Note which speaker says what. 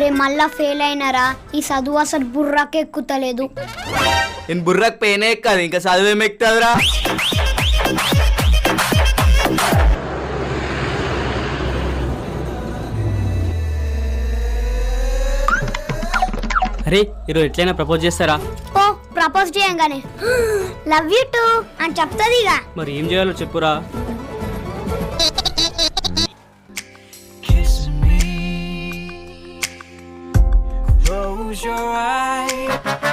Speaker 1: రే మళ్ళా ఫెయిల్ అయినారా? ఈ చదువు అసలు బుర్రాకే ఎక్కుతలేదు.
Speaker 2: నేను బుర్రకు పెయిన్ ఎక్కదు ఇంకా చదువేం ఎక్కుతుందిరా?
Speaker 3: అరే ఈరోజు ఎట్లయినా ప్రపోజ్ చేస్తారా?
Speaker 1: ఓ ప్రపోజ్ చేయంగానే. లవ్ యూ టూ అని చెప్తుంది ఇక
Speaker 3: మరి ఏం చేయాలో చెప్పురా?
Speaker 4: close your eyes.